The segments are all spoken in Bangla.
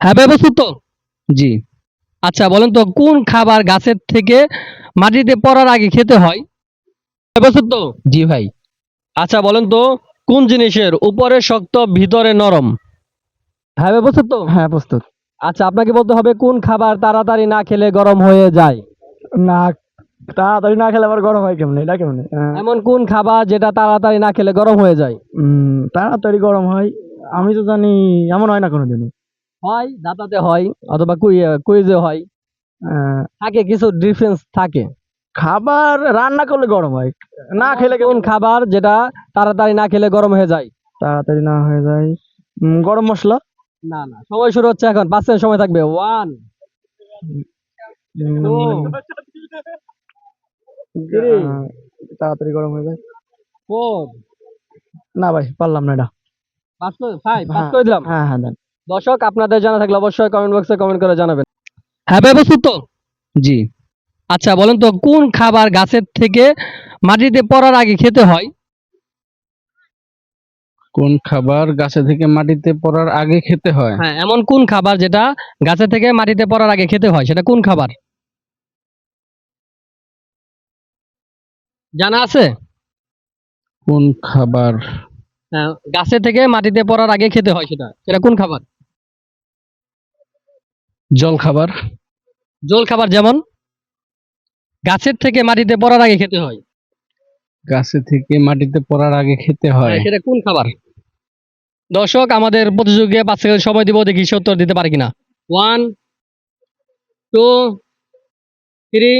হ্যাঁ ব্যবস্থিত তো? জি। আচ্ছা বলেন তো কোন খাবার গাছের থেকে মাটিতে পড়ার আগে খেতে হয়? তো? জি ভাই। আচ্ছা বলেন তো কোন জিনিসের উপরে শক্ত ভিতরে নরম? হ্যাঁ ব্যবস্থিত তো? হ্যাঁ প্রস্তুত। আচ্ছা আপনাকে বলতে হবে কোন খাবার তাড়াতাড়ি না খেলে গরম হয়ে যায়? না তাড়াতাড়ি না খেলে আবার গরম হয় কেমনে? এটা কেমনে? এমন কোন খাবার যেটা তাড়াতাড়ি না খেলে গরম হয়ে যায়? তাড়াতাড়ি গরম হয় আমি তো জানি এমন হয় না কোনোদিনও। হয় দাতাতে হয় অথবা কুইজে হয়। থাকে কিছু ডিফারেন্স থাকে। খাবার রান্না করলে গরম হয়। না খেলে কোন খাবার যেটা তাড়াতাড়ি না খেলে গরম হয়ে যায়? তাড়াতাড়ি না হয়ে যায়। গরম মশলা? না না সময় শুরু হচ্ছে এখন পাঁচ সেকেন্ড সময় থাকবে। ওয়ান তাড়াতাড়ি গরম হয়ে যায়। ফোর না ভাই পারলাম না এটা। পাঁচ ফাইভ পাঁচ হ্যাঁ। করে দিলাম? হ্যাঁ হ্যাঁ দেন। দর্শক আপনাদের জানা থাকলে অবশ্যই কমেন্ট বক্সে কমেন্ট করে জানাবেন। হ্যাঁ ব্যবস্থিত তো? জি। আচ্ছা বলেন তো কোন খাবার গাছের থেকে মাটিতে পড়ার আগে খেতে হয়? কোন খাবার গাছে থেকে মাটিতে পড়ার আগে খেতে হয়? হ্যাঁ এমন কোন খাবার যেটা গাছে থেকে মাটিতে পড়ার আগে খেতে হয়? সেটা কোন খাবার? জানা আছে? কোন খাবার? হ্যাঁ, গাছে থেকে মাটিতে পড়ার আগে খেতে হয় সেটা। সেটা কোন খাবার? জল খাবার জল খাবার যেমন গাছের থেকে মাটিতে পড়ার আগে খেতে হয়। গাছে থেকে মাটিতে পড়ার আগে খেতে হয়। হ্যাঁ, সেটা কোন খাবার? দর্শক আমাদের প্রতিযোগী পাঁচ সেকেন্ড সময় দিব দেখি সে উত্তর দিতে পারে কিনা। One two three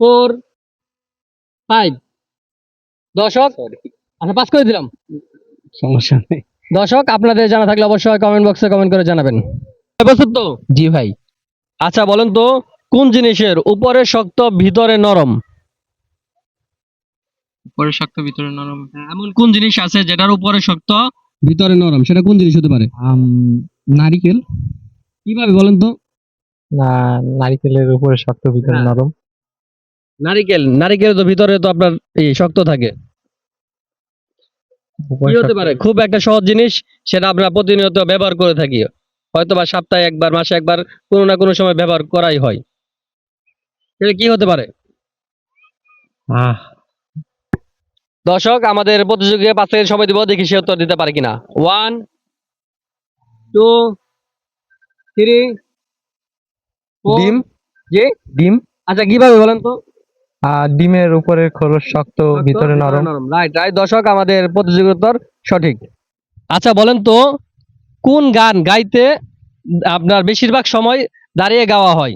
four five দর্শক আচ্ছা পাস করে দিলাম। সমস্যা নেই। দর্শক আপনাদের জানা থাকলে অবশ্যই কমেন্ট বক্সে কমেন্ট করে জানাবেন। ব্যবস্থিত তো? জি ভাই। আচ্ছা বলেন তো কোন জিনিসের উপরে শক্ত ভিতরে নরম? উপরে শক্ত ভিতরে নরম। এমন কোন জিনিস আছে যেটার উপরে শক্ত ভিতরে নরম? সেটা কোন জিনিস হতে পারে? নারিকেল। কীভাবে বলেন তো? না নারিকেলের উপরে শক্ত ভিতরে। নরম। নারিকেল নারিকেল তো ভিতরে তো আপনার এই শক্ত থাকে। কি হতে পারে? খুব একটা সহজ জিনিস সেটা আমরা প্রতিনিয়ত ব্যবহার করে থাকি। হয়তো বা সপ্তাহে একবার মাসে একবার কোনো না কোনো সময় ব্যবহার করাই হয়। সেটা কি হতে পারে? দর্শক আমাদের প্রতিযোগী পাঁচ সেকেন্ড সময় দিব দেখি সে উত্তর দিতে পারে কিনা। ওয়ান টু থ্রি ডিম? জি? ডিম? আচ্ছা কীভাবে বলেন তো? ডিমের উপরে খোলস শক্ত ভিতরে নরম। রাইট রাইট দর্শক আমাদের প্রতিযোগিতার সঠিক। আচ্ছা বলেন তো কোন গান গাইতে আপনার বেশিরভাগ সময় দাঁড়িয়ে গাওয়া হয়?